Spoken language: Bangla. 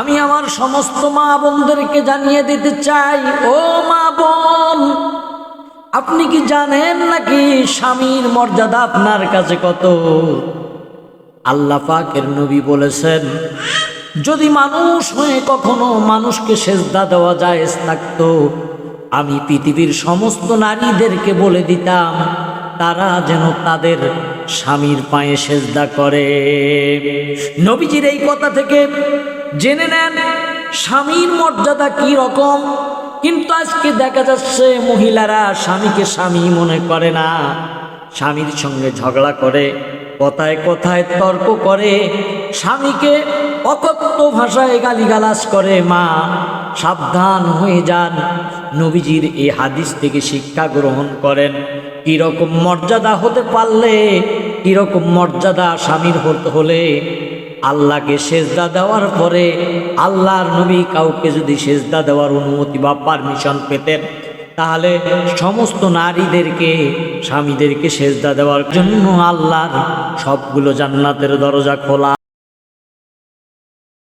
আমি আমার সমস্ত মা বোনদেরকে জানিয়ে দিতে চাই, ও মা বোন, আপনি কি জানেন নাকি স্বামীর মর্যাদা আপনার কাছে কত? আল্লাহ পাকের নবী বলেছেন, যদি মানুষ হয়ে কখনো মানুষকে সেজদা দেওয়া যায় থাকতো, আমি পৃথিবীর সমস্ত নারীদেরকে বলে দিতাম, তারা যেন তাদের স্বামীর পায়ে সেজদা করে। নবীজির এই কথা থেকে জেনে নেন স্বামীর মর্যাদা কি রকম? কিন্তু আজকে দেখা যাচ্ছে মহিলারা স্বামীকে স্বামী মনে করে না। স্বামীর সঙ্গে ঝগড়া করে, কথায় কথায় তর্ক করে, স্বামীকে অকথ্য ভাষায় গালিগালাজ করে। মা, সাবধান হয়ে যান। নবীজির এই হাদিস থেকে শিক্ষা গ্রহণ করেন। কীরকম মর্যাদা হতে পারলে, কীরকম মর্যাদা স্বামীর হতে হলে আল্লাহকে সেজদা দেওয়ার পরে আল্লাহর নবী কাউকে যদি সেজদা দেওয়ার অনুমতি বা পারমিশন পেতেন, তাহলে সমস্ত নারীদেরকে, স্বামীদেরকে সেজদা দেওয়ার জন্য আল্লাহর সবগুলো জান্নাতের দরজা খোলা।